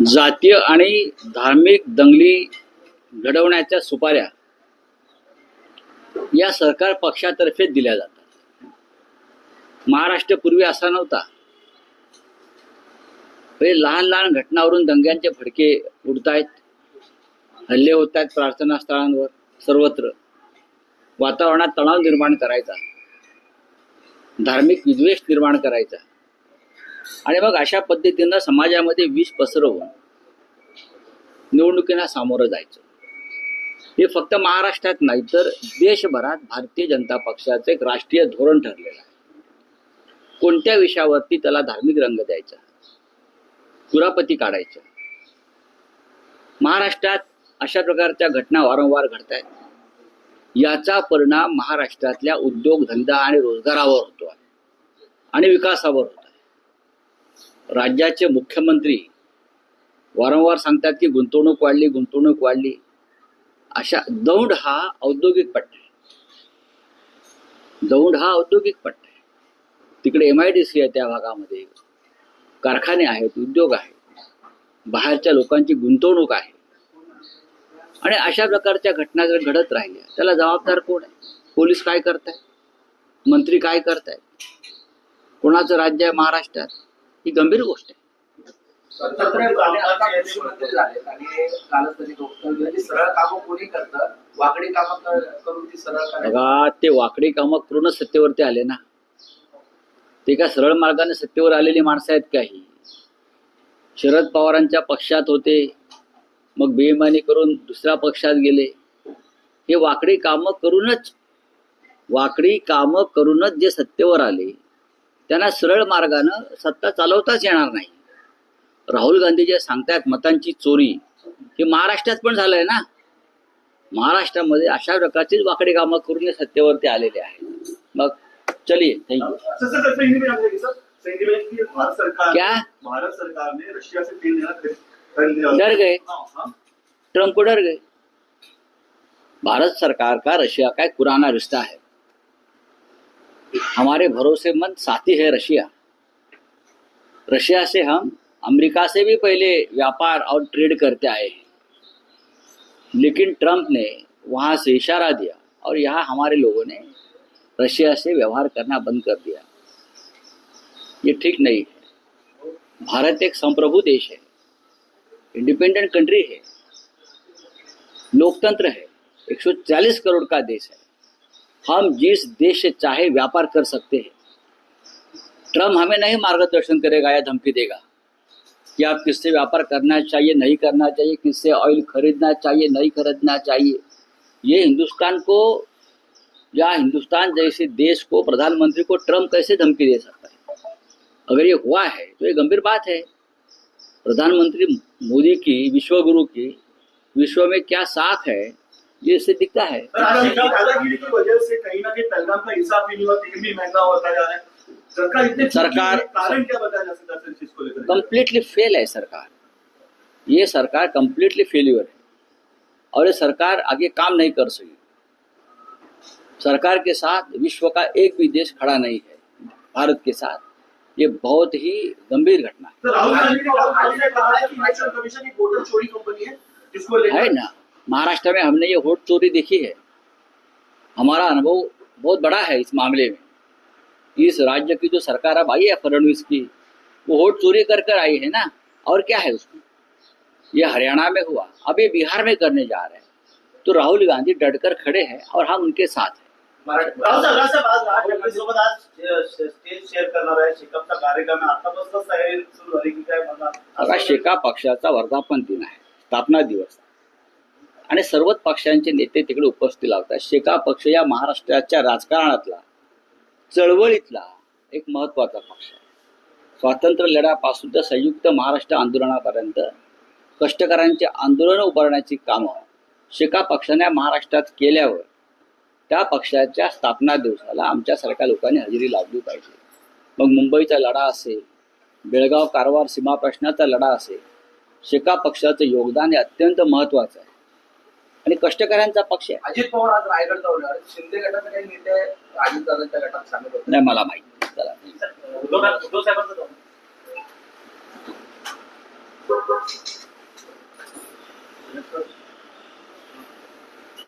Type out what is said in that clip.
जातीय आणि धार्मिक दंगली घडवण्याच्या सुपाऱ्या या सरकार पक्षातर्फे दिल्या जातात. महाराष्ट्र पूर्वी असा नव्हता. लहान लहान घटनावरून दंग्यांचे फडके उडतायत हल्ले होत आहेत प्रार्थना स्थळांवर सर्वत्र. वातावरणात तणाव निर्माण करायचा. धार्मिक विद्वेष निर्माण करायचा. आणि मग अशा पद्धतीनं समाजामध्ये विष पसरवून निवडणुकींना सामोरं जायचं. हे फक्त महाराष्ट्रात नाही तर देशभरात भारतीय जनता पक्षाचं एक राष्ट्रीय धोरण ठरलेलं आहे. कोणत्या विषयावरती त्याला धार्मिक रंग द्यायचा? कुरापती काढायचा. महाराष्ट्रात अशा प्रकारच्या घटना वारंवार घडत आहेत याचा परिणाम महाराष्ट्रातल्या उद्योगधंदा आणि रोजगारावर होतो. आहे आणि विकासावर होतो. राज्याचे मुख्यमंत्री वारंवार सांगतात की गुंतवणूक वाढली गुंतवणूक वाढली. अशा दौंड हा औद्योगिक पट्टा आहे. दौंड हा औद्योगिक पट्टा आहे. तिकडे एम आय डी सी आहे त्या भागामध्ये. कारखाने आहेत उद्योग आहेत. बाहेरच्या लोकांची गुंतवणूक आहे. आणि अशा प्रकारच्या घटना जर घडत राहिल्या त्याला जबाबदार कोण आहे? पोलीस काय करताय मंत्री काय करतायत? कोणाचं राज्य आहे? महाराष्ट्रात? ही गंभीर गोष्ट आहे. बघा ते वाकडी कामं करूनच सत्तेवरती आले ना. ते काय सरळ मार्गाने सत्तेवर आलेली माणसं आहेत काही शरद पवारांच्या पक्षात होते मग बेईमानी करून दुसऱ्या पक्षात गेले. हे वाकडी कामं करूनच वाकडी कामं करूनच जे सत्तेवर आले त्यांना सरळ मार्गानं सत्ता चालवताच येणार नाही. राहुल गांधी जे सांगतायत मतांची चोरी हे महाराष्ट्रात पण झालंय ना? महाराष्ट्रामध्ये अशा प्रकारचीच वाकडी कामं करून सत्तेवरती आलेले आहेत. मग चलिए थँक्यू क्या? भारत सरकार ने रशिया से तेल लेना खरीद खरीद लिया डर गए? हाँ। ट्रम्प को डर गए? भारत सरकार का रशिया का एक पुराना रिश्ता है? हमारे भरोसेमंद साथी है रशिया। रशिया से हम अमेरिका से भी पहले व्यापार और ट्रेड करते आए हैं। लेकिन ट्रंप ने वहाँ से इशारा दिया और यहाँ हमारे लोगों ने रशिया से व्यवहार करना बंद कर दिया। ये ठीक नहीं है। भारत एक संप्रभु देश है। इंडिपेंडेंट कंट्री है। लोकतंत्र है। 140 करोड़ का देश है। हम जिस देश से चाहे व्यापार कर सकते हैं। ट्रंप हमें नहीं मार्गदर्शन करेगा या धमकी देगा कि आप किससे व्यापार करना चाहिए, नहीं करना चाहिए, किससे ऑयल खरीदना चाहिए, नहीं खरीदना चाहिए। ये हिंदुस्तान को, या हिंदुस्तान जैसे देश को, प्रधानमंत्री को ट्रंप कैसे धमकी दे सकता है? अगर ये हुआ है तो ये गंभीर बात है। प्रधानमंत्री मोदी की, विश्वगुरु की, विश्व में क्या साख है? ये इससे दिखता है। की दादागिरी की वजह से कहीं ना कहीं पहलगाम का हिसाब भी नहीं भी महँगा होता जा रहा है। सरकार इतने सरकार- कारण क्या बताया जा सकता है सर इस चीज़ को लेकर? कंप्लीटली फेल है सरकार। ये सरकार कंप्लीटली फेल्यूर है। और ये सरकार आगे काम नहीं कर सकी। सरकार के साथ विश्व का एक भी देश खड़ा नहीं है भारत के साथ। ये बहुत ही गंभीर घटना है। है ना? महाराष्ट्र में हमने ये वोट चोरी देखी है। हमारा अनुभव बहुत बड़ा है इस मामले में। इस राज्य की जो सरकार अब आई है फडणवीस की वो वोट चोरी कर कर आई है ना? और क्या है उसमें? ये हरियाणा में हुआ अब ये बिहार में करने जा रहे हैं। तो राहुल गांधी डट कर खड़े हैं और हम उनके साथ हैं। शेका पक्षाचा वर्धापन दिन आहे स्थापना दिवस आणि सर्वच पक्षांचे नेते तिकडे उपस्थित लावतात. शेका पक्ष या महाराष्ट्राच्या राजकारणातला चळवळीतला एक महत्त्वाचा पक्ष आहे. स्वातंत्र्य लढ्यापासून तर संयुक्त महाराष्ट्र आंदोलनापर्यंत कष्टकऱ्यांचे आंदोलन उभारण्याची कामं शेका पक्षाने महाराष्ट्रात केल्यावर त्या पक्षाच्या स्थापना दिवसाला आमच्यासारख्या लोकांनी हजेरी लावली पाहिजे. मग मुंबईचा लढा असेल बेळगाव कारवार सीमा प्रश्नाचा लढा असेल शेका पक्षाचं योगदान हे अत्यंत महत्त्वाचं आहे. आणि कष्टकऱ्यांचा पक्ष आहे. अजित पवार आज रायगड जवळ शिंदे गटाचे काही नेते अजित दादांच्या गटात सांगत होते नाही मला माहिती चला. साहेबांचं